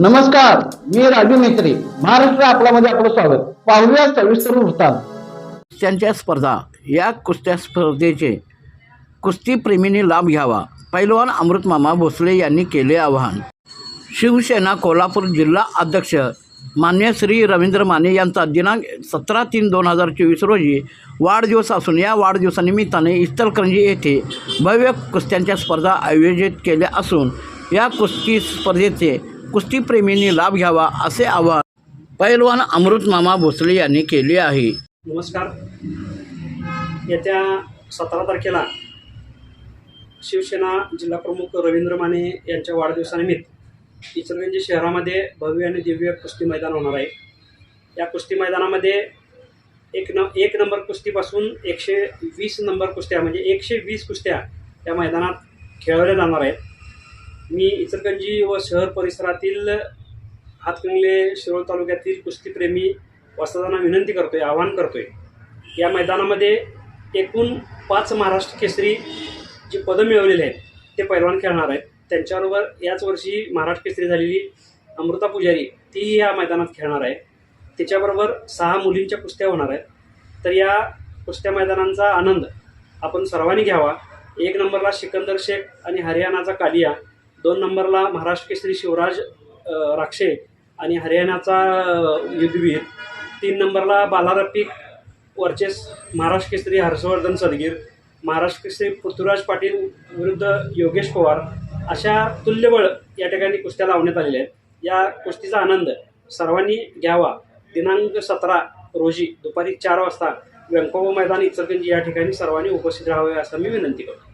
नमस्कार मी राजू मेत्री महाराष्ट्र आपल्यामध्ये आपलं स्वागत. पाहूया सविस्तर वृत्तांत. कुस्त्यांच्या स्पर्धा या कुस्त्या स्पर्धेचे कुस्तीप्रेमींनी लाभ घ्यावा. पैलवान अमृतमामा भोसले यांनी केले आवाहन. शिवसेना कोल्हापूर जिल्हा अध्यक्ष मान्य श्री रवींद्र माने यांचा दिनांक सतरा तीन दोन हजार चोवीस रोजी वाढदिवस असून या वाढदिवसानिमित्ताने इस्तलकरंजी येथे भव्य कुस्त्यांच्या स्पर्धा आयोजित केल्या असून या कुस्ती स्पर्धेचे कुस्तीप्रेमींनी लाभ घ्यावा असे आवाहन पैलवान अमृतमामा भोसले यांनी केले आहे. नमस्कार. येत्या सतरा तारखेला शिवसेना जिल्हाप्रमुख रवींद्र माने यांच्या वाढदिवसानिमित्त इचलगंजी शहरामध्ये भव्य आणि दिव्य कुस्ती मैदान होणार आहे. या कुस्ती मैदानामध्ये एक न एक नंबर कुस्तीपासून एकशे वीस नंबर कुस्त्या म्हणजे एकशे वीस कुस्त्या या मैदानात खेळवल्या जाणार आहेत. मी इचलकरंजी व शहर परिसरातील हातकंगले शिरोळ तालुक्यातील कुस्तीप्रेमी वस्तादांना विनंती करतोय आवाहन करतोय. या मैदानामध्ये एकूण पाच महाराष्ट्र केसरी जी पदं मिळवलेली आहेत ते पैलवान खेळणार आहेत. त्यांच्याबरोबर याच वर्षी महाराष्ट्र केसरी झालेली अमृता पुजारी तीही या मैदानात खेळणार आहे तिच्याबरोबर सहा मुलींच्या कुस्त्या होणार आहेत. तर या कुस्त्या मैदानांचा आनंद आपण सर्वांनी घ्यावा. एक नंबरला सिकंदर शेख आणि हरियाणाचा कालिया. दोन नंबरला महाराष्ट्र केसरी शिवराज राक्षे आणि हरियाणाचा युद्धवीर. तीन नंबरला बाला वर्चेस महाराष्ट्र केसरी हर्षवर्धन सदगीर. महाराष्ट्र केसरी पृथ्वीराज पाटील विरुद्ध योगेश पवार. अशा तुल्यबळ या ठिकाणी कुस्त्या लावण्यात आलेल्या आहेत. या कुस्तीचा आनंद सर्वांनी घ्यावा. दिनांक सतरा रोजी दुपारी चार वाजता व्यंकोबा मैदान इचलकंजी या ठिकाणी सर्वांनी उपस्थित राहावे असं मी विनंती करतो.